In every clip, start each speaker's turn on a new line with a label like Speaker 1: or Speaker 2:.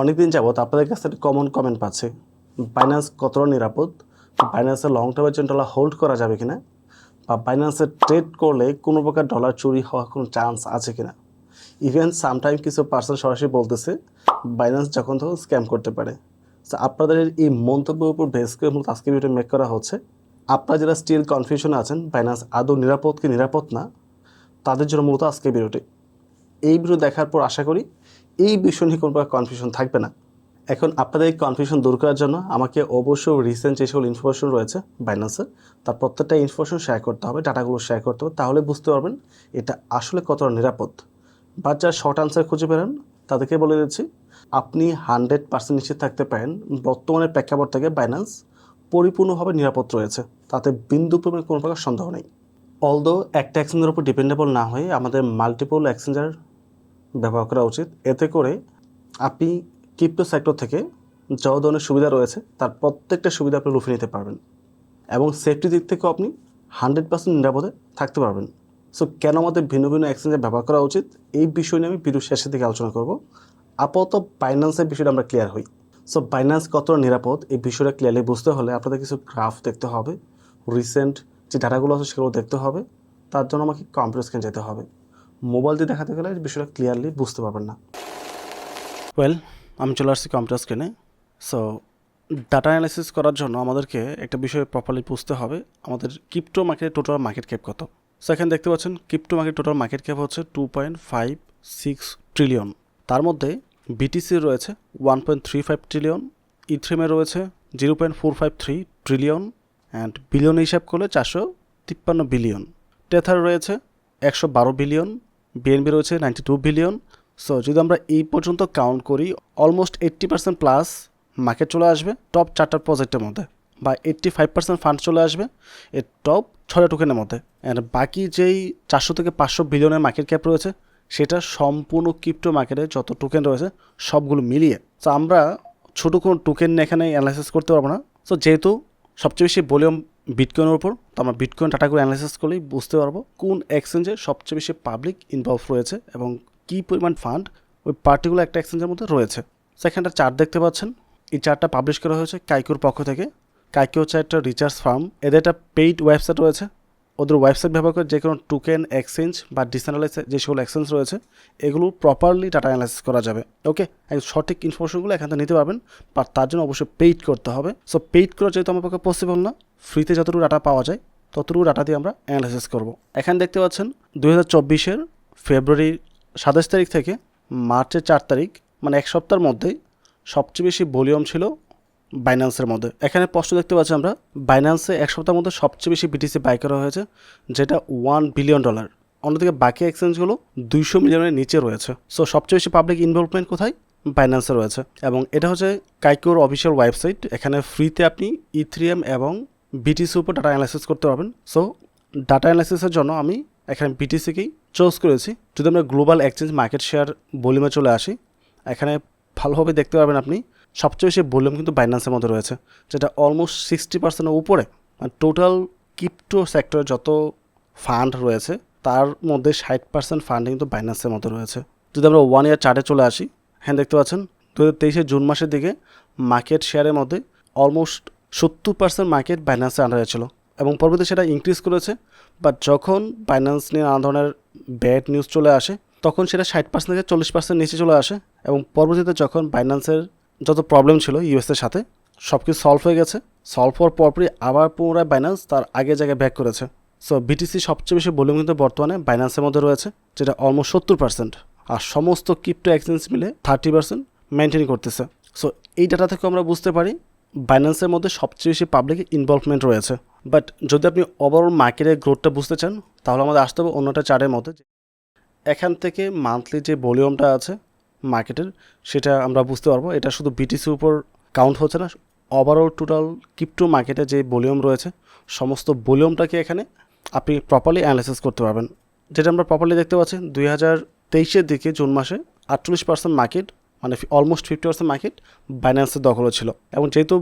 Speaker 1: অনেকদিন যাবত আপনাদের কাছে একটা কমন কমেন্ট পাচ্ছে। বাইন্যান্স কতটা নিরাপদ? বাইন্যান্সে লং টার্মের জন্য ডলার হোল্ড করা যাবে কিনা? বা বাইন্যান্সে ট্রেড করলে কোনো প্রকার ডলার চুরি হওয়ার কোনো চান্স আছে কিনা? ইভেন সামটাইম কিছু পার্সন সরাসরি বলতেছে বাইন্যান্স যখন তখন স্ক্যাম করতে পারে। তো আপনাদের এই মন্তব্যের উপর বেস করে মূলত আজকে ভিডিও মেক করা হচ্ছে। আপনারা যারা স্টিল কনফিউশনে আছেন বাইন্যান্স আদৌ নিরাপদ কি নিরাপদ না, তাদের জন্য মূলত আজকে ভিডিওটি এই ভিডিও দেখার পর আশা করি এই বিষয় নিয়ে কোনো প্রকার কনফিউশন থাকবে না। এখন আপনাদের এই কনফিউশন দূর করার জন্য আমাকে অবশ্যই রিসেন্ট যে সকল ইনফরমেশন রয়েছে বাইন্যান্সের তার প্রত্যেকটা ইনফরমেশন শেয়ার করতে হবে, ডাটাগুলো শেয়ার করতে হবে, তাহলে বুঝতে পারবেন এটা আসলে কতটা নিরাপদ। বা যারা শর্ট আনসার খুঁজে পেলেন তাদেরকে বলে দিচ্ছি, আপনি হান্ড্রেড পার্সেন্ট নিশ্চিত থাকতে পারেন বর্তমানে প্রেক্ষাপট থেকে বাইন্যান্স পরিপূর্ণভাবে নিরাপদ রয়েছে, তাতে বিন্দু পরিমাণ কোনো প্রকার সন্দেহ নেই। অলদো একটা এক্সচেঞ্জের উপর ডিপেন্ডেবল না হয়ে আমাদের মাল্টিপল এক্সচেঞ্জার ব্যবহার করা উচিত। এতে করে আপনি ক্রিপ্টো সেক্টর থেকে যত ধরনের সুবিধা রয়েছে। তার প্রত্যেকটা সুবিধা আপনি লুফে নিতে পারবেন। এবং সেফটি দিক থেকেও আপনি হান্ড্রেড পার্সেন্ট নিরাপদে থাকতে পারবেন। সো কেন আমাদের ভিন্ন ভিন্ন এক্সচেঞ্জে ব্যবহার করা উচিত? এই বিষয় নিয়ে আমি ভিডিও শেষের দিকে আলোচনা করব। আপাতত বাইন্যান্সের বিষয়টা আমরা ক্লিয়ার হই। সো বাইন্যান্স কতটা নিরাপদ? এই বিষয়টা ক্লিয়ারলি বুঝতে হলে আপনাদের কিছু গ্রাফ দেখতে হবে। রিসেন্ট যে ডাটাগুলো আছে, সেগুলো দেখতে হবে। তার জন্য আমাকে কম্পিউটার স্ক্যান যেতে হবে। মোবাইল দিয়ে দেখাতে গেলে বিষয়টা ক্লিয়ারলি বুঝতে পারবেন না। ওয়েল আমি চলে আসছি কম্পিউটার স্ক্রিনে সো ডাটা অ্যানালাইসিস করার জন্য আমাদেরকে একটা বিষয়ে প্রপারলি বুঝতে হবে। আমাদের ক্রিপ্টো মার্কেটের টোটাল মার্কেট ক্যাপ কত? সো এখানে দেখতে পাচ্ছেন crypto market total market cap হচ্ছে two point five six trillion তার মধ্যে বিটিসি রয়েছে one point three five trillion ইথ্রিমে রয়েছে zero point four five three trillion and billion হিসাব করলে চারশো তিপ্পান্ন বিলিয়ন টেথার রয়েছে একশো বারো বিলিয়ন বিএনবি রয়েছে নাইনটি টু বিলিয়ন সো যদি আমরা এই পর্যন্ত কাউন্ট করি almost eighty percent plus market চলে আসবে টপ চারটার প্রজেক্টের মধ্যে, বা এইট্টি ফাইভ পার্সেন্ট ফান্ড চলে আসবে, এর টপ ছটা টোকেনের মধ্যে। অ্যান্ড বাকি যেই চারশো থেকে পাঁচশো বিলিয়নের মার্কেট ক্যাপ রয়েছে, সেটা সম্পূর্ণ ক্রিপ্টো মার্কেটে যত টোকেন রয়েছে, সবগুলো মিলিয়ে। তো আমরা ছোটো কোনো টোকেন এখানে অ্যানালাইসিস করতে পারব না। সো যেহেতু সবচেয়ে বেশি ভলিউম বিটকয়েনের উপর। তো আমরা বিটকয়েন করে অ্যানালাইসিস করলেই বুঝতে পারব কোন এক্সচেঞ্জে সবচেয়ে বেশি পাবলিক ইনভলভ রয়েছে এবং কী পরিমাণ ফান্ড ওই পার্টিকুলার একটা এক্সচেঞ্জের মধ্যে রয়েছে। সেখানটা চার্ট দেখতে পাচ্ছেন। এই চার্টটা পাবলিশ করা হয়েছে কাইকুর পক্ষ থেকে। কাইকো হচ্ছে একটা রিচার্জ ফার্ম এদের একটা পেইড ওয়েবসাইট রয়েছে। ওদের ওয়েবসাইট ব্যবহার করে যে কোনো টোকেন এক্সচেঞ্জ বা ডিসেন্ট্রালাইজ যে সকল এক্সচেঞ্জ রয়েছে, এগুলো প্রপারলি ডাটা অ্যানালাইসিস করা যাবে ওকে সঠিক ইনফরমেশনগুলো এখান থেকে নিতে পারবেন বাট তার জন্য অবশ্যই পেইড করতে হবে। সো পেইড করা যেহেতু আমার পক্ষে পসিবল না ফ্রিতে যতটুকু ডাটা পাওয়া যায়, ততটুকু ডাটা দিয়ে আমরা অ্যানালাইসিস করব। এখানে দেখতে পাচ্ছেন, দুই হাজার চব্বিশের ফেব্রুয়ারি সাতাশ তারিখ থেকে মার্চের চার তারিখ মানে এক সপ্তাহের মধ্যেই সবচেয়ে বেশি ভলিউম ছিল বাইন্যান্সের মধ্যে। এখানে স্পষ্ট দেখতে পাচ্ছি আমরা বাইন্যান্সে এক সপ্তাহের মধ্যে সবচেয়ে বেশি বিটিসি বাই করা হয়েছে, যেটা ওয়ান বিলিয়ন ডলার অন্যদিকে বাকি এক্সচেঞ্জগুলো দুইশো মিলিয়নের নিচে রয়েছে। সো সবচেয়ে বেশি পাবলিক ইনভলভমেন্ট কোথায়? বাইন্যান্সে রয়েছে। এবং এটা হচ্ছে কাইকোর অফিসিয়াল ওয়েবসাইট এখানে ফ্রিতে আপনি ইথ্রিয়াম এবং বিটিসি উপর ডাটা অ্যানালাইসিস করতে পারবেন। সো ডাটা অ্যানালাইসিসের জন্য আমি এখানে বিটিসিকেই চুজ করেছি। যদি আমরা গ্লোবাল এক্সচেঞ্জ মার্কেট শেয়ার ভলিউমে চলে আসি, এখানে ভালোভাবে দেখতে পাবেন আপনি সবচেয়ে বেশি ভলিউম কিন্তু বাইন্যান্সের মধ্যে রয়েছে, যেটা অলমোস্ট সিক্সটি পার্সেন্টের উপরে। মানে টোটাল ক্রিপ্টো সেক্টরে যত ফান্ড রয়েছে, তার মধ্যে ষাট পার্সেন্ট ফান্ড কিন্তু বাইন্যান্সের মধ্যে রয়েছে। যদি আমরা ওয়ান ইয়ার চার্টে চলে আসি হ্যাঁ দেখতে পাচ্ছেন দু হাজার তেইশে জুন মাসের দিকে মার্কেট শেয়ারের মধ্যে অলমোস্ট সত্তর পার্সেন্ট মার্কেট বাইন্যান্সের আন্ডারে ছিল এবং পরবর্তী সেটা ইনক্রিজ করেছে। বাট যখন বাইন্যান্স নিয়ে নানা ধরনের ব্যাড নিউজ চলে আসে, তখন সেটা ষাট পার্সেন্ট থেকে চল্লিশ পার্সেন্ট নিচে চলে আসে এবং পরবর্তীতে যখন বাইন্যান্সের যত প্রবলেম ছিল ইউএসের সাথে সব কিছু সলভ হয়ে গেছে। সলভ হওয়ার পরপরই আবার পুনরায় বাইন্যান্স তার আগের জায়গায় ব্যাক করেছে। সো বিটিসি সবচেয়ে বেশি ভলিউম কিন্তু বর্তমানে বাইন্যান্সের মধ্যে রয়েছে, যেটা অলমোস্ট সত্তর পার্সেন্ট আর সমস্ত ক্রিপ্টো এক্সচেঞ্জ মিলে থার্টি পার্সেন্ট মেনটেন করতেছে। সো এই ডাটা থেকে আমরা বুঝতে পারি বাইন্যান্সের মধ্যে সবচেয়ে বেশি পাবলিক ইনভলভমেন্ট রয়েছে। বাট যদি আপনি ওভারঅল মার্কেটের গ্রোথটা বুঝতে চান, তাহলে আমাদের আসতে হবে অন্যটা চারের মধ্যে। এখান থেকে মান্থলি যে ভলিউমটা আছে মার্কেটের সেটা আমরা বুঝতে পারব। এটা শুধু বিটিসির উপর কাউন্ট হচ্ছে না ওভারঅল টোটাল ক্রিপ্টো মার্কেটে যে ভলিউম রয়েছে, সমস্ত ভলিউমটাকে এখানে আপনি প্রপারলি অ্যানালাইসিস করতে পারবেন। যেটা আমরা প্রপারলি দেখতে পাচ্ছি, দুই হাজার তেইশের দিকে জুন মাসে আটচল্লিশ পার্সেন্ট মার্কেট মানে অলমোস্ট ফিফটি পার্সেন্ট মার্কেট বাইন্যান্সের দখলে ছিল। এবং যেহেতু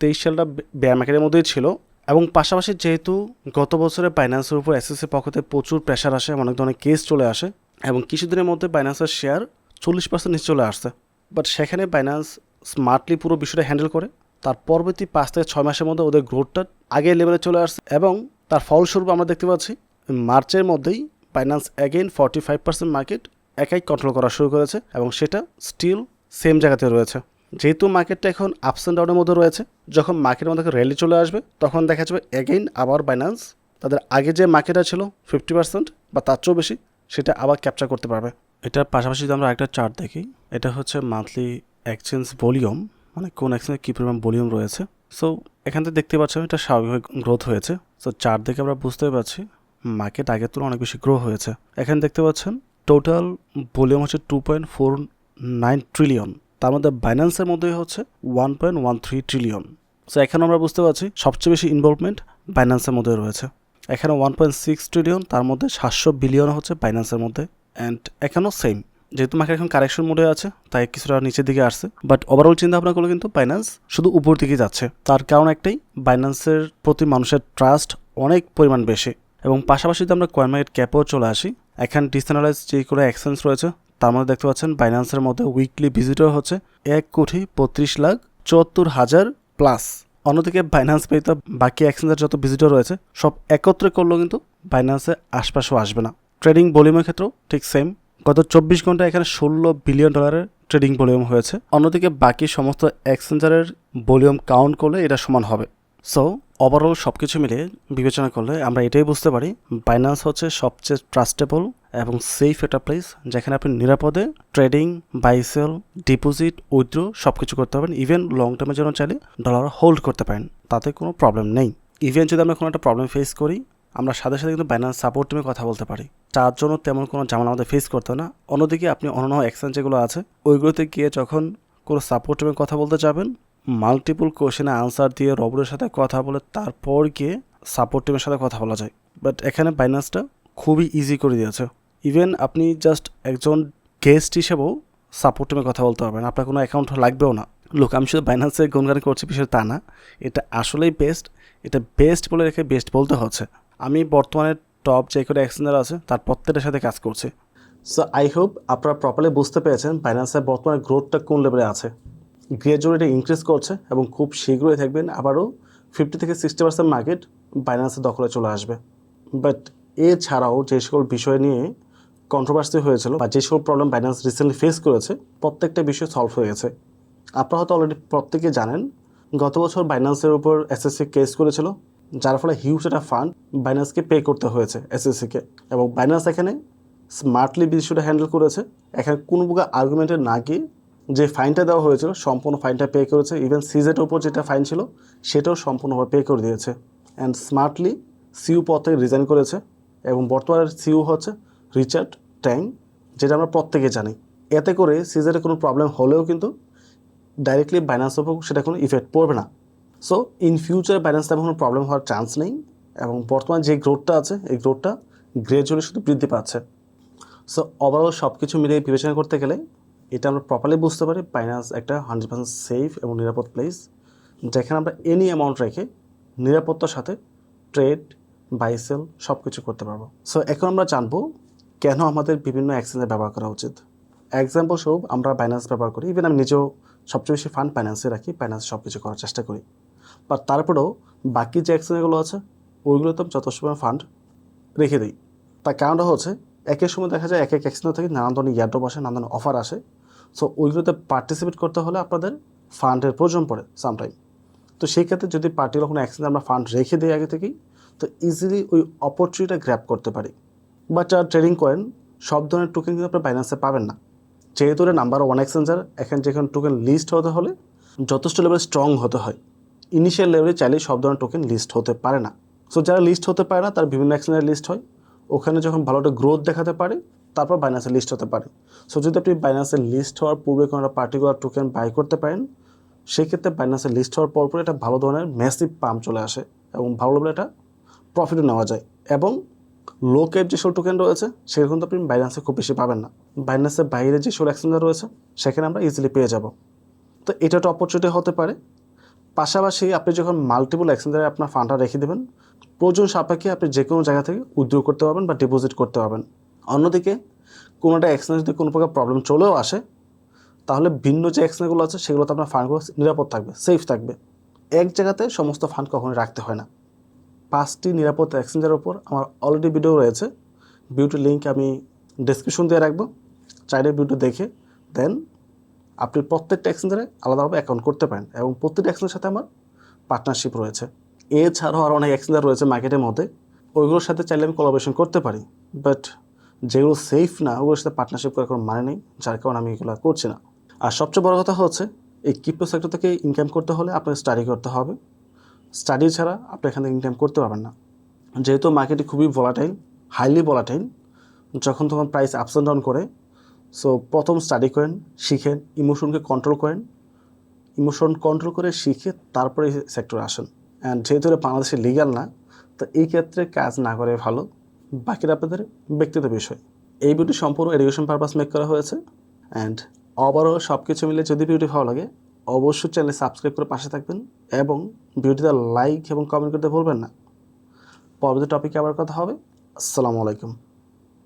Speaker 1: তেইশ সালটা বেয়ার মার্কেটের মধ্যেই ছিল, এবং পাশাপাশি যেহেতু গত বছরে বাইন্যান্সের উপর এসএসসি পক্ষতে প্রচুর প্রেশার আসে, অনেক ধরনের কেস চলে আসে, এবং কিছুদিনের মধ্যে বাইন্যান্সের শেয়ার চল্লিশ পার্সেন্ট নিচে চলে আসছে। বাট সেখানে বাইন্যান্স স্মার্টলি পুরো বিষয়টা হ্যান্ডেল করে। তার পরবর্তী পাঁচ থেকে ছয় মাসের মধ্যে ওদের গ্রোথটা আগের লেভেলে চলে আসছে এবং তার ফলস্বরূপ আমরা দেখতে পাচ্ছি, মার্চের মধ্যেই Binance again forty five percent market একাই কন্ট্রোল করা শুরু করেছে এবং সেটা স্টিল সেম জায়গাতে রয়েছে। যেহেতু মার্কেটটা এখন আপস অ্যান্ড ডাউনের মধ্যে রয়েছে, যখন মার্কেটের মধ্যে র্যালি চলে আসবে, তখন দেখা যাবে অ্যাগেইন আবার বাইন্যান্স তাদের আগে যে মার্কেটটা ছিল ফিফটি পার্সেন্ট বা তার চেয়েও বেশি, সেটা আবার ক্যাপচার করতে পারবে। এটার পাশাপাশি যদি আমরা একটা চার্ট দেখি, এটা হচ্ছে মান্থলি এক্সচেঞ্জ ভলিউম মানে কোন এক্সচেঞ্জে কী পরিমাণ ভলিউম রয়েছে। সো এখান থেকে দেখতে পাচ্ছেন এটা স্বাভাবিক গ্রোথ হয়েছে। সো চার্ট দেখে আমরা বুঝতে পারছি মার্কেট আগের তুলনায় অনেক বেশি গ্রো হয়েছে। এখানে দেখতে পাচ্ছেন টোটাল ভলিউম হচ্ছে two point four nine trillion তার মধ্যে বাইন্যান্সের মধ্যে হচ্ছে one point one three trillion so এখানে আমরা বুঝতে পারছি সবচেয়ে বেশি ইনভলভমেন্ট বাইন্যান্সের মধ্যে রয়েছে। এখানে ওয়ান পয়েন্ট সিক্স ট্রিলিয়ন তার মধ্যে সাতশো বিলিয়ন হচ্ছে বাইন্যান্সের মধ্যে। অ্যান্ড এখানেও সেম যেহেতু মার্কেট এখন কারেকশন মোডে আছে, তাই কিছুটা নিচের দিকে আসছে। বাট ওভারঅল চিন্তা ভাবনা করলে কিন্তু বাইন্যান্স শুধু উপর দিকে যাচ্ছে। তার কারণ একটাই বাইন্যান্সের প্রতি মানুষের ট্রাস্ট অনেক পরিমাণ বেশি। এবং পাশাপাশি যদি আমরা কয়েন মার্কেট ক্যাপেও চলে আসি, এখন ডিসেন্ট্রালাইজ যে কোনো এক্সচেঞ্জ রয়েছে, তার মধ্যে দেখতে পাচ্ছেন বাইন্যান্সের মধ্যে উইকলি ভিজিটর হচ্ছে এক কোটি বত্রিশ লাখ চুয়াত্তর হাজার প্লাস অন্যদিকে বাইন্যান্স পেতে বাকি এক্সচেঞ্জের যত ভিজিটর রয়েছে, সব একত্রে করলেও কিন্তু বাইন্যান্সের আশপাশেও আসবে না। ট্রেডিং ভলিউমের ক্ষেত্রেও ঠিক সেম গত চব্বিশ ঘণ্টা এখানে ষোলো বিলিয়ন ডলারের ট্রেডিং ভলিউম হয়েছে। অন্যদিকে বাকি সমস্ত এক্সচেঞ্জারের ভলিউম কাউন্ট করলে এটা সমান হবে। সো ওভারঅল সব কিছু মিলে বিবেচনা করলে আমরা এটাই বুঝতে পারি বাইন্যান্স হচ্ছে সবচেয়ে ট্রাস্টেবল এবং সেফ একটা প্লেস যেখানে আপনি নিরাপদে ট্রেডিং বাইসেল ডিপোজিট উইথড্র সব কিছু করতে পারবেন। ইভেন লং টার্মের জন্য চাইলে ডলার হোল্ড করতে পারেন, তাতে কোনো প্রবলেম নেই। ইভেন যদি আমরা কোনো একটা প্রবলেম ফেস করি আমরা সাথে সাথে কিন্তু বাইন্যান্স সাপোর্ট টিমে কথা বলতে পারি। তার জন্য তেমন কোনো ঝামেলা আমাদের ফেস করতে না। অন্যদিকে আপনি অন্য এক্সচেঞ্জ যেগুলো আছে, ওইগুলোতে গিয়ে যখন কোনো সাপোর্ট টিমে কথা বলতে যাবেন মাল্টিপল কোশ্চেনে আনসার দিয়ে রবরের সাথে কথা বলে তারপর গিয়ে সাপোর্ট টিমের সাথে কথা বলা যায়। বাট এখানে বাইন্যান্সটা খুবই ইজি করে দিয়েছে। ইভেন আপনি জাস্ট একজন গেস্ট হিসেবেও সাপোর্ট টিমে কথা বলতে পারবেন। আপনার কোনো অ্যাকাউন্ট লাগবেও না। লোক আমি শুধু বাইন্যান্সে গুনগান করছি বিষয় তা না। এটা আসলেই বেস্ট এটা বেস্ট বলে রেখে বেস্ট বলতে হচ্ছে। আমি বর্তমানে টপ যে কোনো এক্সচেঞ্জার আছে, তার প্রত্যেকটার সাথে কাজ করছি। সো আই হোপ আপনারা প্রপারলি বুঝতে পেরেছেন বাইন্যান্সের বর্তমানে গ্রোথটা কোন লেভেলে আছে। গ্রাজুয়ালি ইনক্রিজ করছে এবং খুব শীঘ্রই থাকবেন আবারও ফিফটি থেকে সিক্সটি পার্সেন্ট মার্কেট বাইন্যান্সের দখলে চলে আসবে। বাট এছাড়াও যে সকল বিষয় নিয়ে কন্ট্রোভার্সি হয়েছিল বা যে সকল প্রবলেম বাইন্যান্স রিসেন্টলি ফেস করেছে, প্রত্যেকটা বিষয় সলভ হয়ে গেছে। আপনারা হয়তো অলরেডি প্রত্যেকে জানেন, গত বছর বাইন্যান্সের উপর এসএসসি কেস করেছিল। যার ফলে হিউজ একটা ফান্ড বাইন্যান্সকে পে করতে হয়েছে এসএসসিকে এবং বাইন্যান্স এখানে স্মার্টলি বিষয়টা হ্যান্ডেল করেছে। এখানে কোনো প্রকার আর্গুমেন্টে না গিয়ে যে ফাইনটা দেওয়া হয়েছিল, সম্পূর্ণ ফাইনটা পে করেছে। ইভেন সিজেটের উপর যেটা ফাইন ছিল, সেটাও সম্পূর্ণভাবে পে করে দিয়েছে। অ্যান্ড স্মার্টলি সিউ পদ থেকে রিজাইন করেছে। এবং বর্তমানে সিউ হচ্ছে রিচার্ড ট্যাং যেটা আমরা প্রত্যেকে জানি। এতে করে সিজেটে কোনো প্রবলেম হলেও কিন্তু ডাইরেক্টলি বাইন্যান্সের উপর সেটা কোনো ইফেক্ট পড়বে না। সো ইন ফিউচার বাইন্যান্সে কোনো প্রবলেম হওয়ার চান্স নেই এবং বর্তমান যে গ্রোথটা আছে, এই গ্রোথটা গ্রেজুয়ালি শুধু বৃদ্ধি পাচ্ছে। সো ওভারঅল সব কিছু মিলিয়ে বিবেচনা করতে গেলে এটা আমরা প্রপারলি বুঝতে পারি বাইন্যান্স একটা হান্ড্রেড পার্সেন্ট সেফ এবং নিরাপদ প্লেস যেখানে আমরা এনি অ্যামাউন্ট রেখে নিরাপত্তার সাথে ট্রেড বাইসেল সব কিছু করতে পারব। সো এখন আমরা জানব কেন আমাদের বিভিন্ন এক্সচেঞ্জে ব্যবহার করা উচিত। এক্সাম্পল স্বরূপ আমরা বাইন্যান্স ব্যবহার করি ইভেন আমি নিজেও সবচেয়ে বেশি ফান্ড ফাইন্যান্সে রাখি ফাইন্যান্স সব কিছু করার চেষ্টা করি। বাট তারপরেও বাকি যে এক্সচেঞ্জগুলো আছে ওইগুলোতে যথেষ্ট পরিমাণ ফান্ড রেখে দিই। তার কারণটা হচ্ছে একের সময় দেখা যায় এক এক এক্সচেঞ্জ থেকে নানান ধরনের ইয়ারড্রপ আসে, নানান অফার আসে। সো ওইগুলোতে পার্টিসিপেট করতে হলে আপনাদের ফান্ডের প্রয়োজন পড়ে সামটাইম তো সেই ক্ষেত্রে যদি পার্টির কোনো এক্সচেঞ্জ আমরা ফান্ড রেখে দিই আগে থেকেই, তো ইজিলি ওই অপরচুনিটিটা গ্র্যাপ করতে পারি। বা যারা ট্রেডিং করেন সব ধরনের টোকেন কিন্তু আপনি বাইন্যান্সে পাবেন না। যেহেতু নাম্বার ওয়ান এক্সচেঞ্জার এখানে যেখানে টোকেন লিস্ট হতে হলে, যথেষ্ট লেভেল স্ট্রং হতে হয়। ইনিশিয়াল লেভেলে চাইলেই সব ধরনের টোকেন লিস্ট হতে পারে না। সো যারা লিস্ট হতে পারে না, তার বিভিন্ন এক্সচেঞ্জের লিস্ট হয়। ওখানে যখন ভালো একটা গ্রোথ দেখাতে পারে, তারপর বাইন্যান্সের লিস্ট হতে পারে। সো যদি আপনি বাইন্যান্সের লিস্ট হওয়ার পূর্বে কোনো একটা পার্টিকুলার টোকেন বাই করতে পারেন, সেক্ষেত্রে বাইন্যান্সের লিস্ট হওয়ার পর পর একটা ভালো ধরনের ম্যাসিভ পাম্প চলে আসে এবং ভালো লেভেলে এটা প্রফিটও নেওয়া যায়। এবং লো ক্যাপ যেসব টোকেন রয়েছে, সেগুলো কিন্তু আপনি বাইন্যান্সে খুব বেশি পাবেন না। বাইন্যান্সের বাইরে যেসব এক্সচেঞ্জার রয়েছে, সেখানে আমরা ইজিলি পেয়ে যাব। তো, এটা একটা অপরচুনিটি হতে পারে। পাশাপাশি আপনি যখন মাল্টিপল এক্সচেঞ্জারে আপনার ফান্ডটা রেখে দেবেন, প্রয়োজন সাপেক্ষে আপনি যে কোনো জায়গা থেকে উইথড্র করতে পারবেন বা ডিপোজিট করতে পারবেন। অন্যদিকে, কোনো একটা এক্সচেঞ্জ যদি কোনো প্রকার প্রবলেম চলেও আসে, তাহলে ভিন্ন যে এক্সচেঞ্জগুলো আছে, সেগুলোতে আপনার ফান্ডগুলো নিরাপদ থাকবে সেফ থাকবে। এক জায়গাতে সমস্ত ফান্ড কখনোই রাখতে হয় না। পাঁচটি নিরাপদ এক্সচেঞ্জের ওপর আমার অলরেডি ভিডিও রয়েছে। ভিডিওটির লিঙ্ক আমি ডিসক্রিপশন দিয়ে রাখব। চাইলে ভিডিও দেখে দেন আপনি প্রত্যেকটা এক্সচেঞ্জারে আলাদাভাবে অ্যাকাউন্ট করতে পারেন এবং প্রত্যেকটা এক্সচেঞ্জের সাথে আমার পার্টনারশিপ রয়েছে। এছাড়াও আর অনেক এক্সচেঞ্জার রয়েছে মার্কেটের মধ্যে। ওইগুলোর সাথে চাইলে আমি কোলাবোরেশন করতে পারি বাট যেগুলো সেফ না, ওগুলোর সাথে পার্টনারশিপ করার কোনো মানে নেই, যার কারণে আমি এগুলো করছি না। আর সবচেয়ে বড় কথা হচ্ছে, এই ক্রিপ্টো সেক্টর থেকে ইনকাম করতে হলে আপনাকে স্টাডি করতে হবে। স্টাডি ছাড়া আপনি এখান থেকে ইনকাম করতে পারবেন না। যেহেতু মার্কেটে খুবই ভলাটাইল হাইলি ভলাটাইল যখন তখন প্রাইস আপস অ্যান্ড ডাউন করে সো প্রথম স্টাডি করেন, শিখেন ইমোশনকে কন্ট্রোল করেন। ইমোশন কন্ট্রোল করে শিখে তারপরে সেক্টরে আসেন। অ্যান্ড যেহেতু বাংলাদেশে লিগাল না, তো এই ক্ষেত্রে কাজ না করে ভালো। বাকিটা আপনাদের ব্যক্তিগত বিষয়। এই ভিডিও সম্পূর্ণ এডুকেশন পারপাস মেক করা হয়েছে। অ্যান্ড ওভারঅল সব কিছু মিলে যদি ভিডিওটি ভালো লাগে, অবশ্যই চ্যানেল সাবস্ক্রাইব করে পাশে থাকবেন এবং ভিডিওতে লাইক এবং কমেন্ট করতে ভুলবেন না। পরবর্তী টপিকে আবার কথা হবে। আসসালামু আলাইকুম।